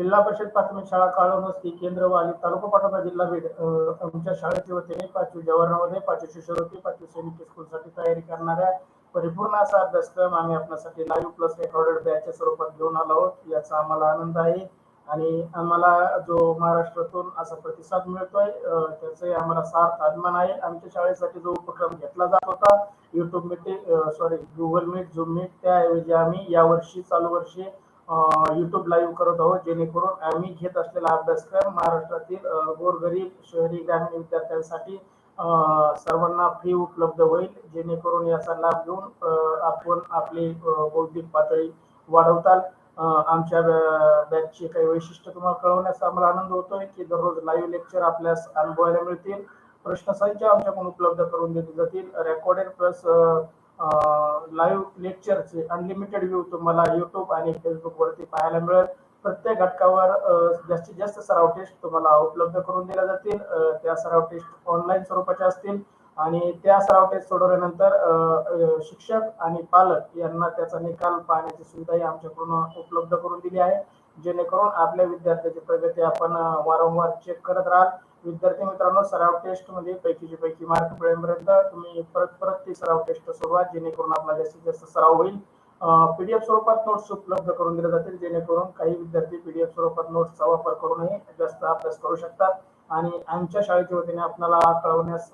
जिल्हा परिषद प्राथमिक शाळा काळवस्ती केंद्र वाली तालुका पाटोदा जिल्हा बीड आमच्या शाळेच्या वतीने पाचवी जवाहरमध्ये पाचवी शिष्यवृत्ती पाचवी सैनिक स्कूलसाठी तयारी करणाऱ्या परिपूर्ण असा अभ्यासक्रम आम्ही आपल्यासाठी लाईव्ह प्लस रेकॉर्डेड बॅचच्या स्वरूपात घेऊन आलो आहोत. याचा आम्हाला आनंद आहे आणि आम्हाला जो महाराष्ट्रातून असा प्रतिसाद मिळतोय अ, त्याचे आम्हाला सार्थ अभिमान आहे. आमच्या शाळेसाठी जो उपक्रम घेतला जात होता YouTube meeting sorry Google meet Zoom meet त्याऐवजी आम्ही यावर्षी चालू वर्षी युट्यूब लाईव्ह करत आहोत जेणेकरून आम्ही घेत असलेला अभ्यासक्रम महाराष्ट्रातील गोरगरीब शहरी ग्रामीण विद्यार्थ्यांसाठी सर्वांना फ्री उपलब्ध होईल. जेणेकरून याचा लाभ घेऊन आपण आपली बौद्धिक पातळी वाढवताल. आमच्या बॅचचे काही वैशिष्ट्य तुम्हाला कळवण्याचा आम्हाला आनंद होतोय की दररोज लाईव्ह लेक्चर आपल्यास अनुभवायला मिळतील. प्रश्नसंच आमच्याकडून उपलब्ध करून दिले जातील. रेकॉर्डेड प्लस लाईव्ह लेक्चरचे अनलिमिटेड व्ह्यू तुम्हाला युट्यूब आणि फेसबुक वरती पाहायला मिळेल. प्रत्येक घटकावर जास्तीत जास्त सराव टेस्ट तुम्हाला उपलब्ध करून दिल्या जातील. त्या सराव टेस्ट ऑनलाईन स्वरूपाच्या असतील. आणि त्या सराव टेस्ट सोडवल्यानंतर शिक्षक आणि पालक यांना त्याचा निकाल पाहण्याची सुविधाही आमच्याकडून उपलब्ध करून दिली आहे. जेणेकरून आपल्या विद्यार्थ्याची प्रगती आपण वारंवार चेक करत राहाल. विद्यार्थी मित्रांनो सराव टेस्टमध्ये पैकीचे पैकी मार्क मिळेपर्यंत तुम्ही परत परत ती सराव टेस्ट सोडवा जेणेकरून आपला जास्तीत जास्त सराव होईल. पीडीएफ स्वरूपात नोट्स उपलब्ध करून दिले जातील जेणेकरून काही विद्यार्थी पीडीएफ स्वरूपात नोट्सचा वापर करूनही जास्त अभ्यास करू शकतात. आणि आमच्या शाळेच्या वतीने आपल्याला कळवण्यास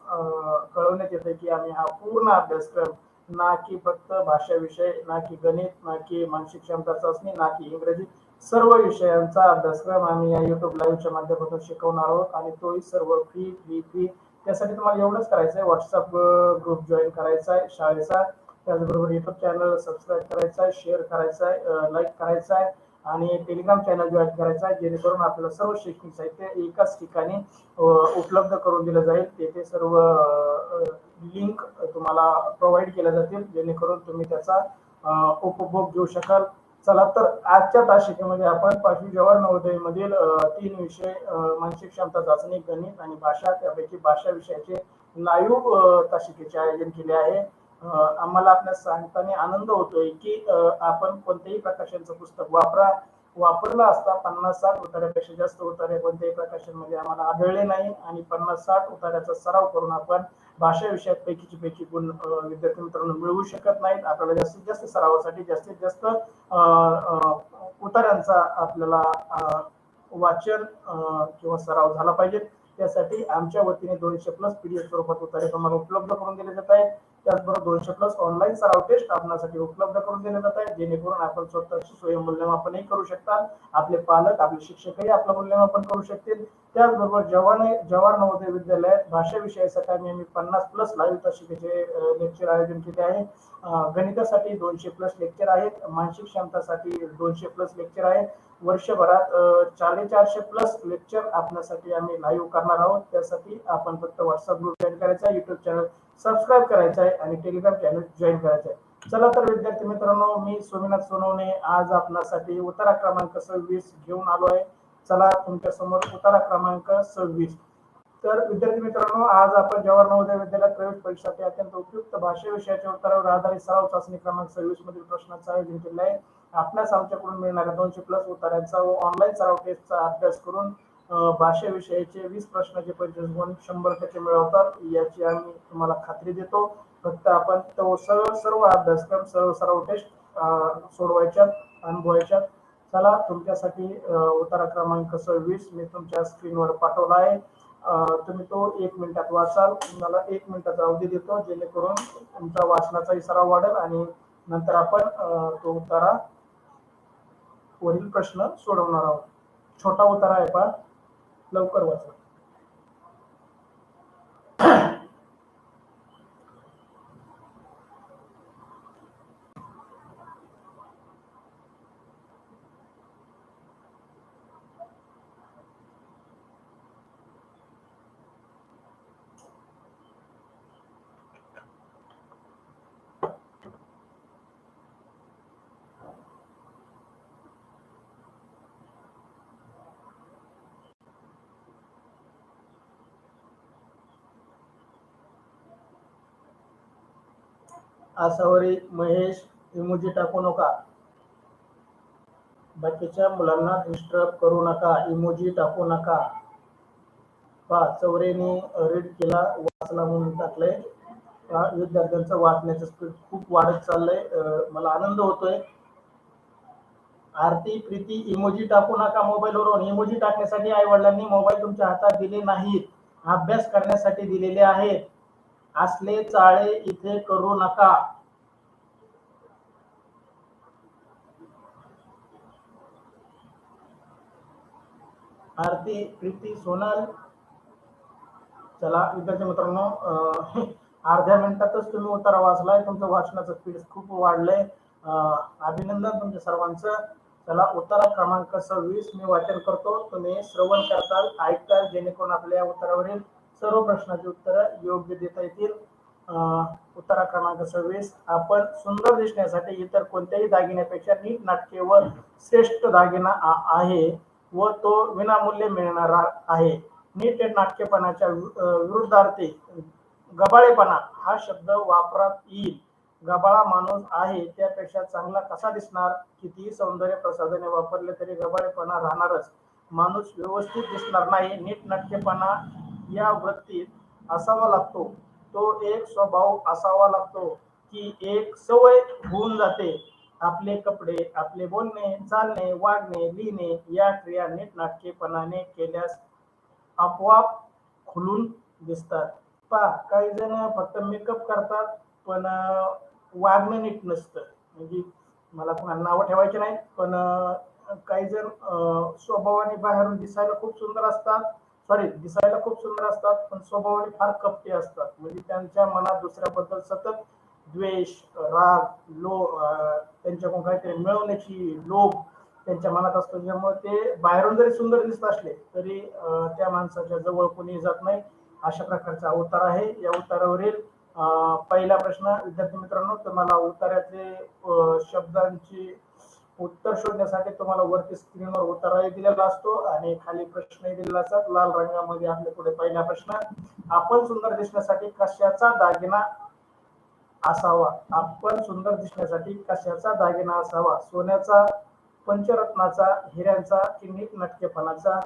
कळवण्यात येते की आम्ही हा पूर्ण अभ्यासक्रम ना की फक्त भाषा विषय ना की गणित ना की मानसिक क्षमता चाचणी ना की इंग्रजी सर्व विषयांचा अभ्यासक्रम आम्ही या युट्यूब लाईव्हच्या माध्यमातून शिकवणार आहोत आणि तोही सर्व फ्री फ्री फ्री त्यासाठी तुम्हाला एवढंच करायचं आहे व्हॉट्सअप ग्रुप जॉईन करायचा आहे शाळेचा. त्याचबरोबर युट्यूब चॅनल सबस्क्राईब करायचा आहे शेअर करायचा आहे लाईक करायचा आहे आणि टेलिग्राम चॅनल जॉईन करायचा आहे जेणेकरून आपल्याला सर्व शैक्षणिक साहित्य एकाच ठिकाणी उपलब्ध करून दिलं जाईल. तेथे सर्व लिंक तुम्हाला प्रोव्हाइड केल्या जातील जेणेकरून तुम्ही त्याचा उपभोग घेऊ शकाल. चला तर आजच्या तासिकेमध्ये आपण पाचवी जवाहर नवोदय मधील तीन विषय मानसिक क्षमता चाचणी गणित आणि भाषा त्यापैकी भाषा विषयाचे लाईव्ह तासिकेचे आयोजन केले आहे. आम्हाला आपल्या सांगताना आनंद होतोय की आपण कोणत्याही प्रकाशनचं पुस्तक वापरा वापरलं असता पन्नास साठ उतार्यापेक्षा जास्त उतारे कोणत्याही प्रकाशनमध्ये आम्हाला आढळले नाही आणि पन्नास साठ उतार्याचा सराव करून आपण भाषा विषयात पैकीची पैकी गुण विद्यार्थी मित्रांनो मिळवू शकत नाहीत. आपल्याला जास्तीत जास्त सरावासाठी जास्तीत जास्त उतार्यांचा आपल्याला वाचन किंवा सराव झाला पाहिजे. त्यासाठी आमच्या वतीने दोनशे प्लस पीडीएफ स्वरूपात उतारे तुम्हाला उपलब्ध करून दिले जात आहेत. त्याचबरोबर दोनशे प्लस ऑनलाईन सराव टेस्ट आपणासाठी उपलब्ध करून दिले जात आहे जेणेकरून आपण स्वतःचे स्वयं मूल्यमापनही करू शकता. आपले पालक आपले शिक्षकही आपलं मूल्यमापन करू शकतील. त्याचबरोबर जवान जवाहर नवोदय विद्यालयात भाषा विषयासाठी आम्ही आम्ही पन्नास प्लस लाईव्ह तासिकेचे लेक्चर आयोजन केले आहे. गणितासाठी दोनशे प्लस लेक्चर आहेत. मानसिक क्षमतासाठी दोनशे प्लस लेक्चर आहेत वर्षभरात चाळीस चारशे प्लस लेक्चर आपल्यासाठी आम्ही लाईव्ह करणार आहोत. त्यासाठी आपण फक्त व्हॉट्सअप ग्रुप जॉईन करायचा युट्यूब चॅनल सबस्क्राईब करायचं आहे आणि टेलिग्राम चॅनल जॉईन करायचं आहे चला तर विद्यार्थी मित्रांनो मी सोमनाथ सोनवणे. आज आपणासाठी उतारा क्रमांक सव्वीस घेऊन आलो आहे. चला तुमच्यासमोर उतारा क्रमांक सव्वीस. तर विद्यार्थी मित्रांनो आज आपण जवाहर नवोदय विद्यालयात प्रवेश परीक्षासाठी अत्यंत उपयुक्त भाषा विषयाच्या उत्तरावर आधारित सराव चाचणी क्रमांक सव्वीस मधील प्रश्नाचं आयोजन केलं आहे आपल्यास आमच्याकडून मिळणाऱ्या दोनशे प्लस उत्तरांचा व ऑनलाईन सराव टेस्टचा अभ्यास करून भाषेविषयीचे वीस प्रश्नाचे पंचवीस गुण शंभर टक्के मिळवतात. याची आम्ही तुम्हाला खात्री देतो. फक्त आपण तो सर्व सर्व अभ्यासक्रम सर्व सर्व टेस्ट सोडवायच्यात अनुभवायच्यात. चला तुमच्यासाठी उतारा क्रमांक सव्वीस मी तुमच्या स्क्रीनवर पाठवला आहे. तुम्ही तो एक मिनिटात वाचाल. तुम्हाला एक मिनिटाचा अवधी देतो जेणेकरून तुमचा वाचनाचाही सराव वाढेल आणि नंतर आपण तो उतारा वरील प्रश्न सोडवणार आहोत. छोटा उतारा आहे पहा dilakukan WhatsApp Asawari Mahesh emoji टाकू नका. बाकीच्या मुलांना डिस्टर्ब करू नका इमोजी टाकू नका. पा चौरेने रीड केला वाचला म्हणून टाकलंय. विद्यार्थ्यांचं वाचण्याचं स्पीड खूप वाढत चाललंय. मला आनंद होतोय. आरती प्रीती इमोजी टाकू नका मोबाईलवरून. इमोजी टाकण्यासाठी आई वडिलांनी मोबाईल तुमच्या हातात दिले नाहीत. अभ्यास करण्यासाठी दिलेले आहेत. असले चाळे इथे करू नका. आरती प्रीती सोनल. चला विद्यार्थी मित्रांनो अर्ध्या मिनिटातच तुम्ही उतारा वाचलाय. तुमचं वाचनाचं स्पीड खूप वाढलंय. अं, अभिनंदन तुमच्या सर्वांचं. चला उत्तर क्रमांक सव्वीस मी वाचन करतो. तुम्ही श्रवण करताल ऐकताल जेणेकरून आपल्या उत्तरावरील सर्व प्रश्नाची उत्तर योग्य देता येतील. अं, उत्तरा क्रमांक सव्वीस आपण सुंदर दिसण्यासाठी इतर कोणत्याही दागिन्यापेक्षा नीट नाटके व श्रेष्ठ दागिना आहे व तो विनामूल्य मिळणारा आहे. नीट नाटकेपणाच्या विरुद्धार्थी गबाळेपणा हा शब्द वापरात येईल. गबाळा माणूस आहे त्यापेक्षा चांगला कसा दिसणार? कितीही सौंदर्य प्रसाधने वापरले तरी गबाळेपणा राहणारच. माणूस व्यवस्थित दिसणार नाही. नीट नाटकेपणा या वृत्तीत असावा लागतो. तो एक स्वभाव असावा लागतो. की एक सवय होऊन जाते. आपले कपडे आपले बोलणे चालणे वागणे लिहिणे या क्रिया नीट नाटकेपणाने केल्यास आपोआप खुलून दिसतात. पा काही जण फक्त मेकअप करतात पण वागणं नीट नसतं. म्हणजे मला कोणाला नावं ठेवायचे नाही पण काही जण स्वभावाने बाहेरून दिसायला खूप सुंदर असतात. सॉरी दिसायला खूप सुंदर असतात पण स्वभावाने फार कपटी असतात. म्हणजे त्यांच्या मनात दुसऱ्याबद्दल सतत द्वेष राग लो त्यांच्याकडून काहीतरी मिळवण्याची लोभ त्यांच्या मनात असतो. त्यामुळे ते बाहेरून जरी सुंदर दिसत असले तरी त्या माणसाच्या जवळ कोणी जात नाही. अशा प्रकारचा अवतार आहे. या अवतारावरील पहिला प्रश्न विद्यार्थी मित्रांनो तुम्हाला अवताराचे शब्दांची उत्तर शोधण्यासाठी तुम्हाला वरती स्क्रीनवर उत्तरही दिलेला असतो आणि खाली प्रश्नही दिलेला असतात. लाल रंगामध्ये आपले पुढे पहिला प्रश्न आपण सुंदर दिसण्यासाठी कशाचा दागिना असावा? आपण सुंदर दिसण्यासाठी कशाचा दागिना असावा? सोन्याचा पंचरत्नाचा हिऱ्यांचा की नटकेपणाचा?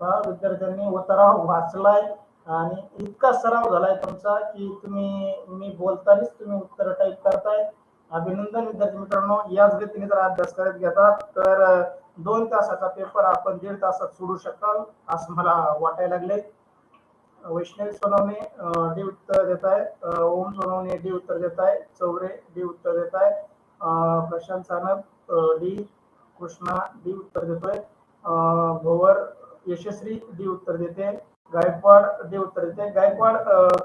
विद्यार्थ्यांनी उतारा वाचलाय आणि इतका सराव झालाय तुमचा की तुम्ही मी बोलतानाच तुम्ही उत्तर टाईप करताय. अभिनंदन विद्यार्थी मित्रांनो याच गतीने जर अभ्यास करत घेतात तर दोन तासाचा पेपर आपण दीड तासात सोडू शकाल असं मला वाटायला लागले वैष्णवी सोनवणे डी उत्तर देत आहे. ओम सोनवणे डी उत्तर देत आहे. चौरे डी उत्तर देत आहे. प्रशांत सानप डी कृष्णा डी उत्तर देतोय. भोवर यशस्वी डी उत्तर देते. गायकवाड डी उत्तर देते गायकवाड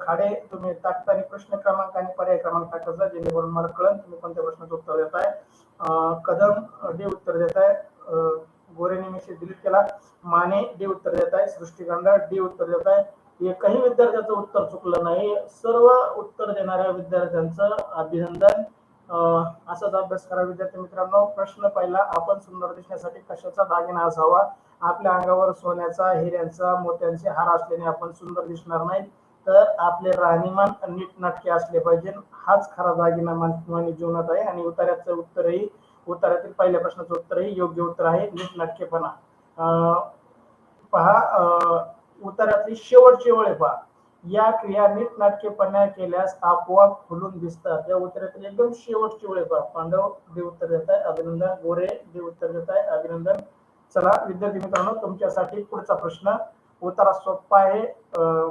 खाडे तुम्ही टाकताना प्रश्न क्रमांक आणि पर्याय क्रमांक टाकायचा जेणेकरून मला कळन तुम्ही कोणत्या प्रश्नाचं उत्तर देताय. कदम डी उत्तर देताय अं, गोरेने डिलीट केला माने डी उत्तर देत आहे सृष्टी डी उत्तर देत आहे एकही विद्यार्थ्याचं उत्तर चुकलं नाही. सर्व उत्तर देणाऱ्या विद्यार्थ्यांचं अभिनंदन. असाच अभ्यास करा विद्यार्थी मित्रांनो. प्रश्न पहिला आपण सुंदर दिसण्यासाठी कशाचा दागिना असावा? आपल्या अंगावर सोन्याचा हिऱ्यांचा मोत्यांचे हार असल्याने आपण सुंदर दिसणार नाही. तर आपले राहणीमान नीट नाटके असले पाहिजे. हाच खरा दागिना मानवी जीवनात आहे. आणि उतार्याचं उत्तरही उत्तरातील पहिल्या प्रश्नाचं उत्तरही योग्य उत्तर आहे. नीट नाटकेपणा. अं, पहा अं, शेवटची वळे पहा. या क्रिया नीट नाटकेपणा केल्यास आपोआप खुलून दिसतात. या उत्तरातील एकदम शेवटची वेळ पहा. पांडव देव उत्तर देत आहे अभिनंदन. गोरे देव उत्तर देत आहे अभिनंदन. चला विद्यार्थी मित्रांनो तुमच्यासाठी पुढचा प्रश्न उत्तरा सोपा आहे.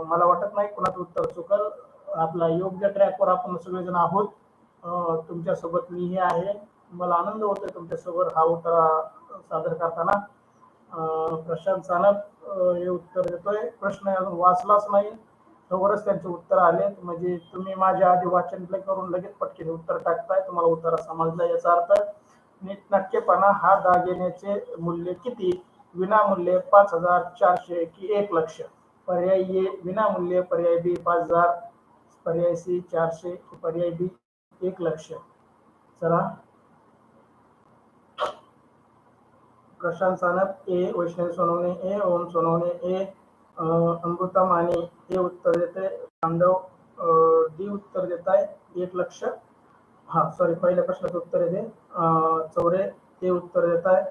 मला वाटत नाही कुणाचं उत्तर चुकल. आपला योग्य ट्रॅकवर आपण सगळेजण आहोत. तुमच्यासोबत मीही आहे. मला आनंद होतोय तुमच्यासोबत हा उत्तरा सादर करताना. प्रशांत सानप हे उत्तर देतोय. प्रश्न अजून वाचलाच नाही. तोवरच त्यांचे उत्तर आले. म्हणजे तुम्ही माझ्या आधी वाचन प्ले करून लगेच पटकेने उत्तर टाकताय. तुम्हाला उत्तर समजलं याचा अर्थ. नीटनाटकेपणा हा दागिन्याचे मूल्य किती? विनामूल्य पाच हजार चारशे की एक लक्ष. पर्याय ए विनामूल्य. पर्याय बी पाच हजार. पर्याय सी चारशे. पर्याय बी एक लक्ष. चला. प्रशांत सानप ए वैष्णवी सोनवणे ए ओम सोनवणे ए अं, अमृता माने हे उत्तर देते पांडव डी उत्तर देत आहे एक लक्ष. हा सॉरी पहिल्या प्रश्नाचं उत्तर येते अं, चौरे ते उत्तर देत आहे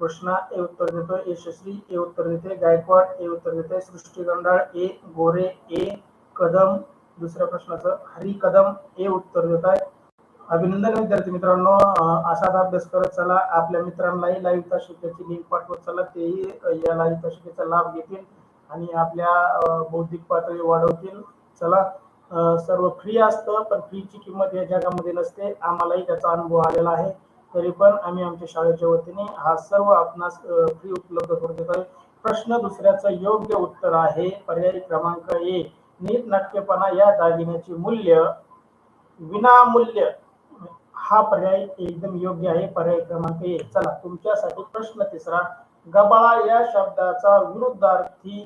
कृष्णा ए उत्तर देतोय. यशस्वी ए उत्तर देते गायकवाड ए उत्तर देते सृष्टी गंडाळ ए गोरे ए कदम. दुसऱ्या प्रश्नाचं हरी कदम ए उत्तर देत आहे अभिनंदन विद्यार्थी मित्रांनो असाच अभ्यास करत चला. आपल्या मित्रांनाही लाईव्ह तासिकेची लिंक पाठवत चला. तेही या लाईव्ह तासिकेचा लाभ घेतील आणि आपल्या बौद्धिक पातळी वाढवतील. चला सर्व फ्री असतं पण फ्रीची किंमत या जगामध्ये नसते. आम्हालाही त्याचा अनुभव आलेला आहे. तरी पण आम्ही आमच्या शाळेच्या वतीने हा सर्व आपणास फ्री उपलब्ध करून देतो. प्रश्न दुसऱ्याचं योग्य उत्तर आहे. पर्याय क्रमांक ए नीट नाटकेपणा या दागिन्याचे मूल्य विनामूल्य हा पर्याय एकदम योग्य आहे. पर्याय क्रमांक एक. चला तुमच्यासाठी प्रश्न तिसरा गबाळा या शब्दाचा विरुद्धार्थी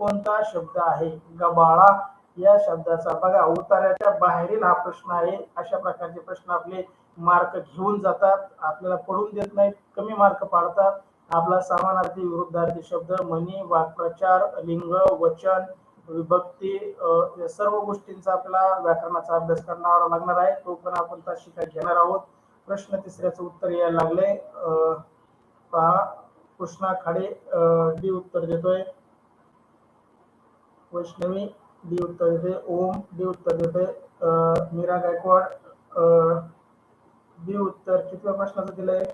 कोणता शब्द आहे? गबाळा या शब्दाचा. बघा उतार्याच्या बाहेरील हा प्रश्न आहे. अशा प्रकारचे प्रश्न आपले मार्क घेऊन जातात. आपल्याला पडून देत नाहीत कमी मार्क पाडतात. आपला समानार्थी विरुद्धार्थी शब्द म्हणी वाक्प्रचार लिंग वचन विभक्ती अं, या सर्व गोष्टींचा आपल्याला व्याकरणाचा अभ्यास करणार लागणार आहे. तो पण आपण तासिका घेणार आहोत. प्रश्न तिसऱ्याचं उत्तर यायला लागले. अं, पहा. कृष्णा खाडे डी उत्तर देतोय. वैष्णवी डी उत्तर देते ओम डी उत्तर देते अं, मीरा गायकवाड डी उत्तर कितव्या प्रश्नाचं दिलंय.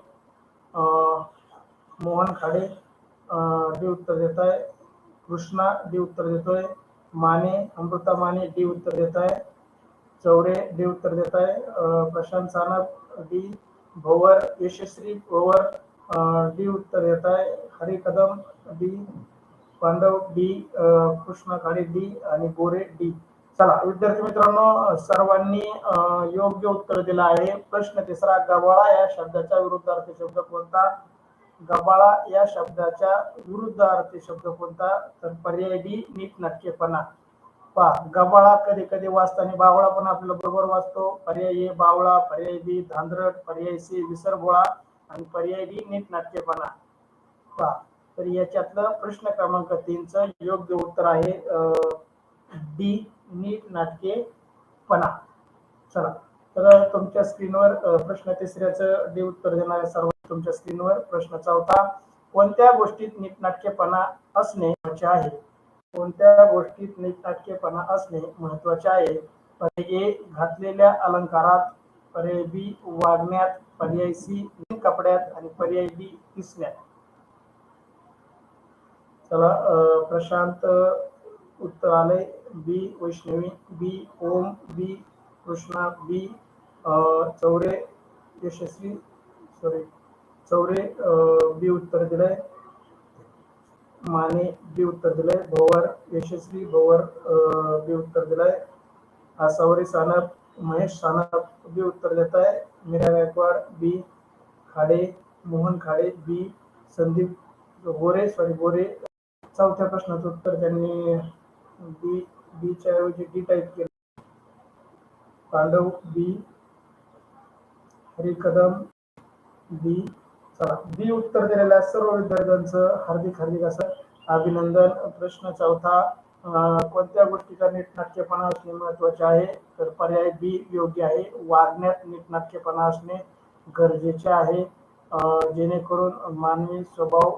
मोहन खाडे डी उत्तर देत आहे कृष्णा डी उत्तर देतोय. माने अमृता माने डी उत्तर देत आहे चौरे डी उत्तर देत आहे प्रशांत सानप डी भोवर यशस्वी भोवर डी उत्तर देत आहे Hari Kadam D Pandav D Krishna Khade D आणि गोरे डी. चला विद्यार्थी मित्रांनो सर्वांनी योग्य उत्तर दिलं आहे. प्रश्न तिसरा गबाळा या शब्दाच्या विरुद्धार्थी शब्द कोणता? गबाळा या शब्दाच्या विरुद्ध अर्थ शब्द कोणता? तर पर्याय डी नीटनाटकेपणा पहा गबाळा कधी कधी वाचताना बावळा पण आपल्याला बरोबर वाचतो. पर्याय ए बावळा पर्याय बी धांद्रट पर्याय सी विसरबोळा आणि पर्याय डी नीटनाटकेपणा पहा तर याच्यातलं प्रश्न क्रमांक तीनचं योग्य उत्तर आहे. डी नीट नाटकेपणा. चला तर तुमच्या स्क्रीनवर प्रश्न तिसऱ्याचं डी उत्तर देणाऱ्या सर्व तुमच्या स्क्रीनवर प्रश्न चौथा कोणत्या गोष्टीत नीटनाटकेपणा असणे महत्त्वाचे आहे? कोणत्या गोष्टीत नीटनाटकेपणा असणे महत्त्वाचे आहे? पर्याय ए घातलेल्या अलंकारात पर्याय बी वागण्यात पर्याय सी कपड्यात आणि पर्याय डी दिसण्यात. चला प्रशांत उत्तर आलंय. B Vaishnavi B Om B Krishna B Chaure Yashasvi sorry Chaure B उत्तर दिलंय. माने बी उत्तर दिलंय. भोवर यशस्वी भोवर बी उत्तर दिलंय. आसावरी सानप महेश सानप बी उत्तर देत आहे Meera Gaikwad B Khade Mohan Khade B Sandeep Gore sorry Gore. चौथ्या प्रश्नाचं उत्तर त्यांनी बी बीच्या ऐवजी डी टाईप केलं. पांडव बी हरी कदम बी चला बी उत्तर दिलेल्या सर्व विद्यार्थ्यांचं हार्दिक हार्दिक असं अभिनंदन. प्रश्न चौथा कोणत्या गोष्टीचा नीटनाट्यपणा असणे महत्त्वाचे आहे? तर पर्याय बी योग्य आहे. वागण्यात नीटनाट्यपणा असणे गरजेचे आहे. जेणेकरून मानवी स्वभाव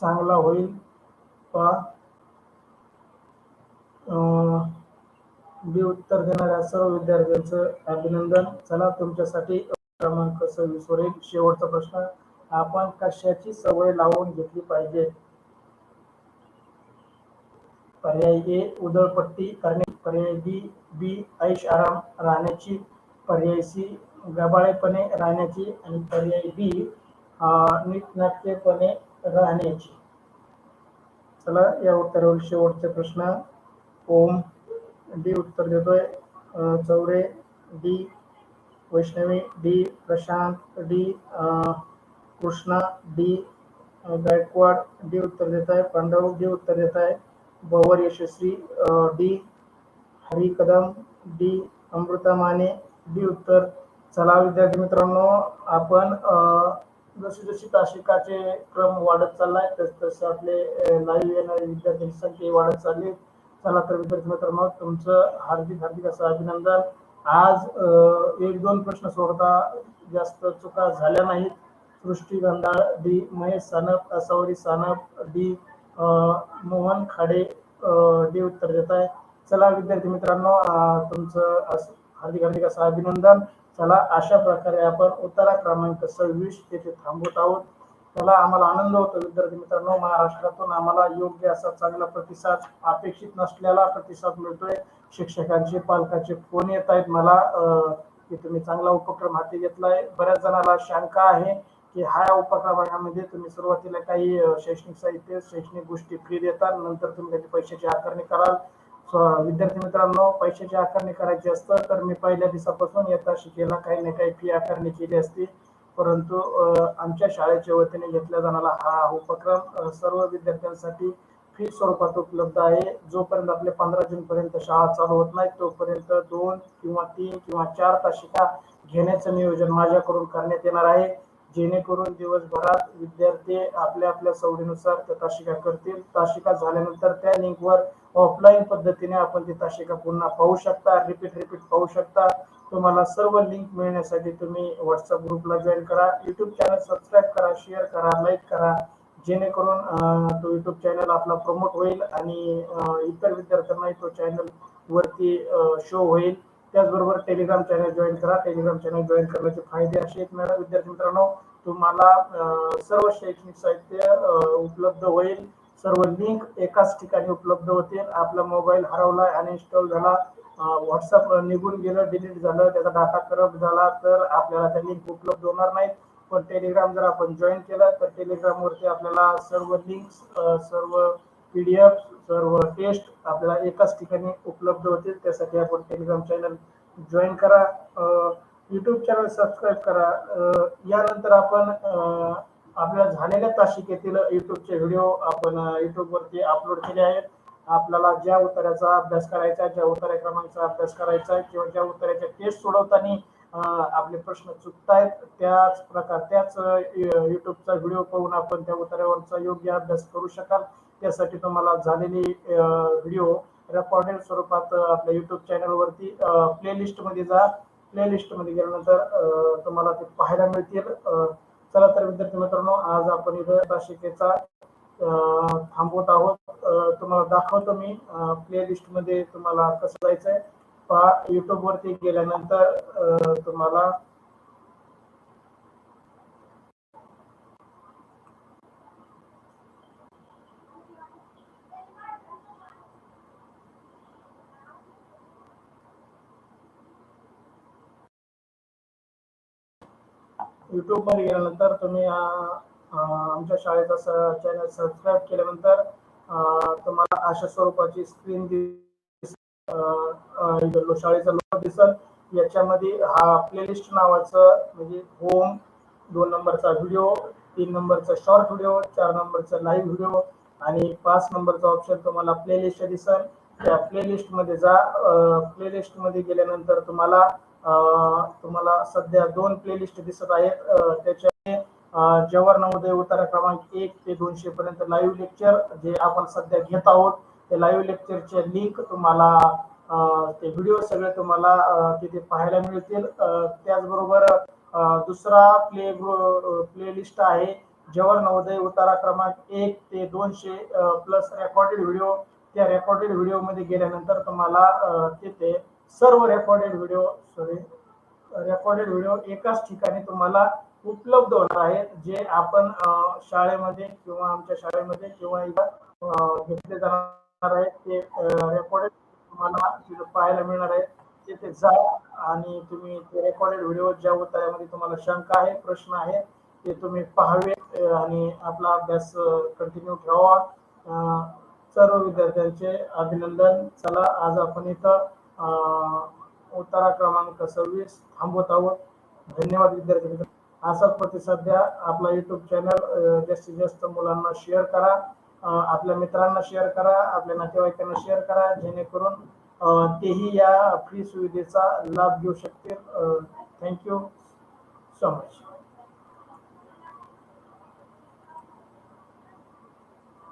चांगला होईल. बी उत्तर देणाऱ्या सर्व विद्यार्थ्यांचं अभिनंदन. चला तुमच्यासाठी क्रमांक सव्वीस वरील शेवटचा प्रश्न. आपण कशाची सवय लावून घेतली पाहिजे? पर्याय ए उधळपट्टी करणे. पर्याय बी बी ऐश आराम राहण्याची. पर्याय सी गबाळेपणे राहण्याची. आणि पर्याय बी नीटनाट्यपणे राहण्याची. चला या उत्तरावर शेवटचे प्रश्न. ओम. डी उत्तर देतोय. Chaure. D Vaishnavi. D Prashant. D Krishna. D Gaikwad. D उत्तर देत आहे पांडव. डी उत्तर देत आहे Bhavar Yashasvi. D Hari Kadam. D Amruta Mane. D उत्तर. चला विद्यार्थी मित्रांनो आपण जशी जशी तासिकाचे क्रम वाढत चाललाय तस तसे आपले लाईव्ह येणारे विद्यार्थ्यांची संख्या वाढत चालली. चला तर विद्यार्थी मित्रांनो तुमचं हार्दिक हार्दिक असं अभिनंदन. आज एक दोन प्रश्न सोडता जास्त चुका झाल्या नाहीत. Srushti Gandhal D Mahesh Sanap Asawari Sanap D Mohan Khade D उत्तर देत आहे. चला विद्यार्थी मित्रांनो तुमचं हार्दिक हार्दिक असं अभिनंदन. चला अशा प्रकारे आपण उत्तरा क्रमांक सव्वीस येथे थांबवत आहोत. त्याला आम्हाला आनंद होतो विद्यार्थी मित्रांनो. महाराष्ट्रातून आम्हाला योग्य असा चांगला प्रतिसाद अपेक्षित नसलेला प्रतिसाद मिळतोय. शिक्षकांचे पालकाचे फोन येत आहेत. मला की तुम्ही चांगला उपक्रम हाती घेतलाय. बऱ्याच जणाला शंका आहे की हा उपक्रमामध्ये तुम्ही सुरुवातीला काही शैक्षणिक साहित्य शैक्षणिक गोष्टी फ्री देता नंतर तुम्ही त्याची पैशाची आकारणी कराल? विद्यार्थी मित्रांनो पैशाची आकारणी करायची असतं तर मी पहिल्या दिवसापासून येता शिकेला काही ना काही फी आकारणी केली असती. परंतु आमच्या शाळेच्या वतीने घेतला जाणारा हा उपक्रम सर्व विद्यार्थ्यांसाठी फी स्वरूपात उपलब्ध आहे. जोपर्यंत आपले पंधरा जून पर्यंत शाळा चालू होत नाही तोपर्यंत दोन किंवा तीन किंवा चार तासिका घेण्याचं नियोजन माझ्याकडून करण्यात येणार आहे. जेणेकरून दिवसभरात विद्यार्थी आपल्या आपल्या सवडीनुसार त्या तासिका करतील. तासिका झाल्यानंतर त्या लिंकवर ऑफलाईन पद्धतीने आपण ती तासिका पुन्हा पाहू शकता रिपीट रिपीट पाहू शकता. तुम्हाला सर्व लिंक मिळण्यासाठी तुम्ही व्हॉट्सअप ग्रुपला जॉईन करा. युट्यूब चॅनल सबस्क्राईब करा शेअर करा लाईक करा. जेणेकरून तो युट्यूब चॅनल आपला प्रमोट होईल आणि इतर विद्यार्थ्यांनाही तो चॅनल वरती शो होईल. त्याचबरोबर टेलिग्राम चॅनल जॉईन करा. टेलिग्राम चॅनल जॉईन करण्याचे फायदे असे आहेत मॅडम विद्यार्थी मित्रांनो तुम्हाला सर्व शैक्षणिक साहित्य उपलब्ध होईल. सर्व लिंक एकाच ठिकाणी उपलब्ध होतील. आपला मोबाईल हरवला अनइन्स्टॉल झाला व्हॉट्सअप निघून गेलं डिलीट झालं त्याचा डाटा करप्ट झाला तर आपल्याला त्या लिंक उपलब्ध होणार नाहीत. पण टेलिग्राम जर आपण जॉईन केलं तर टेलिग्राम वरती आपल्याला सर्व लिंक्स सर्व पीडीएफ सर्व टेस्ट आपल्याला एकाच ठिकाणी उपलब्ध होतील. त्यासाठी आपण टेलिग्राम चॅनल जॉईन करा. युट्यूब चॅनल सबस्क्राईब करा. यानंतर आपण आपल्या झालेल्या तासिकेतील युट्यूबचे व्हिडिओ आपण युट्यूबवरती अपलोड केले आहेत. आपल्याला ज्या उत्तराचा अभ्यास करायचा आहे, ज्या उत्तरा क्रमांकाचा अभ्यास करायचा आहे किंवा ज्या उत्तराच्या टेस्ट सोडवताना आपले प्रश्न चुकतायत त्याच प्रकार त्याच युट्यूबचा व्हिडिओ पाहून आपण त्या उत्तरावरचा योग्य अभ्यास करू शकाल. त्यासाठी तुम्हाला झालेली व्हिडिओ रेकॉर्डेड स्वरूपात आपल्या युट्यूब चॅनलवरती प्लेलिस्टमध्ये जा. प्लेलिस्टमध्ये गेल्यानंतर तुम्हाला ते पाहायला मिळतील. चला तर विद्यार्थी मित्रांनो आज आपण इथं तासिकेचा थांबवत आहोत. तुम्हाला दाखवतो मी. प्लेलिस्टमध्ये तुम्हाला कसं जायचंय. पहा युट्यूब वरती गेल्यानंतर तुम्हाला युट्यूबमध्ये गेल्यानंतर तुम्ही आमच्या शाळेचा चॅनल सबस्क्राईब केल्यानंतर तुम्हाला अशा स्वरूपाची स्क्रीन शाळेचा लोगो दिसल याच्यामध्ये हा प्लेलिस्ट नावाचं म्हणजे होम दोन नंबरचा व्हिडिओ तीन नंबरचा शॉर्ट व्हिडिओ चार नंबरचा लाईव्ह व्हिडिओ आणि पाच नंबरचा ऑप्शन तुम्हाला प्लेलिस्ट दिसल. त्या प्लेलिस्टमध्ये जा प्लेलिस्टमध्ये गेल्यानंतर तुम्हाला तुम्हाला सध्या दोन प्लेलिस्ट दिसत आहेत. त्याच्याने जवाहर नवोदय उतारा क्रमांक एक ते दोनशे पर्यंत लाईव्ह लेक्चर जे आपण सध्या घेत आहोत. ते लाईव्ह लेक्चरचे लिंक तुम्हाला ते व्हिडिओ सगळे तुम्हाला तिथे पाहायला मिळतील. त्याचबरोबर दुसरा प्ले प्लेलिस्ट आहे. जवाहर नवोदय उतारा क्रमांक एक ते दोनशे प्लस रेकॉर्डेड व्हिडिओ त्या रेकॉर्डेड व्हिडिओमध्ये गेल्यानंतर तुम्हाला तिथे सर्व recorded video sorry recorded video एकाच ठिकाणी तुम्हाला उपलब्ध होणार आहेत जे आपण शाळेमध्ये किंवा आमच्या शाळेमध्ये किंवा इथं घेतले जाणार आहेत ते रेकॉर्डेड तुम्हाला पाहायला मिळणार आहे तिथे जा आणि तुम्ही ते रेकॉर्डेड व्हिडिओ ज्या उत्तरामध्ये तुम्हाला शंका आहे प्रश्न आहे ते तुम्ही पाहावे आणि आपला अभ्यास कंटिन्यू ठेवावा. सर्व विद्यार्थ्यांचे अभिनंदन. चला आज आपण इथं उत्तरा क्रमांक सव्वीस थांबवत आहोत. धन्यवाद विद्यार्थी असाच प्रतिसाद द्या. आपला युट्यूब चॅनल जास्तीत जास्त मुलांना शेअर करा. आपल्या मित्रांना शेअर करा. आपल्या नातेवाईकांना शेअर करा. जेणेकरून तेही या फ्री सुविधेचा लाभ घेऊ शकतील. Thank you so much